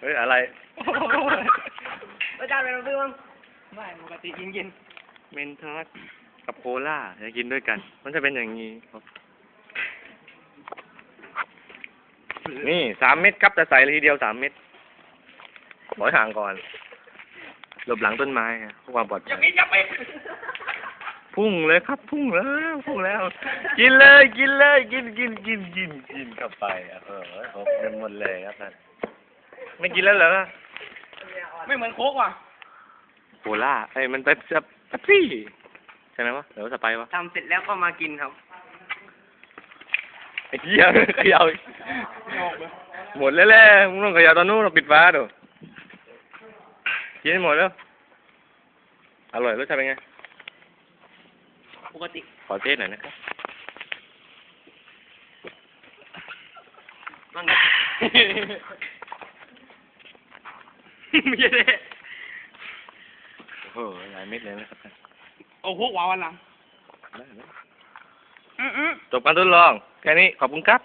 เฮ้ย อะไรอาจารย์เป็นอะไรบ้างไม่ปกติกินกินเมนทอสกับโคล่าจะกินด้วยกัน มันจะเป็นอย่างนี้ครับนี่สามเม็ดครับจะใส่เลยทีเดียวสามเม็ดถอยห่างก่อน หลบหลังต้นไม้อะเพื่อความปลอดภัยอย่าไปพุ่งเลยครับ พุ่งแล้วพุ่งแล้ว กินเลยกินเลย กินกินกินกินกินเข้าไปอะเออหกเต็มหมดเลยครับท่าน ไม่กินแล้วเหรอไม่เหมือนโค้กว่ะโคล่าไอ้ยมันเป็นสเปปซี่ใช่ไหมวะหรือว่าสไปร์วะทำเสร็จแล้วก็มากินครับไอ้เหี้ยเขย่าหมดแล้วแหละมึงต้องเขย่าตอนนู้นเราปิดฟ้าดูกินให้หมดแล้วอร่อยรสชาติเป็นไงปกติขอเทสหน่อยนะครับมันก็ ไม่ใช่เลยโอ้โหหลายเม็ดเลยนะครับท่านโอ้โหว้าวันหลังได้ไหมอืออือจบการทดลอง แค่นี้ขอบคุณครับ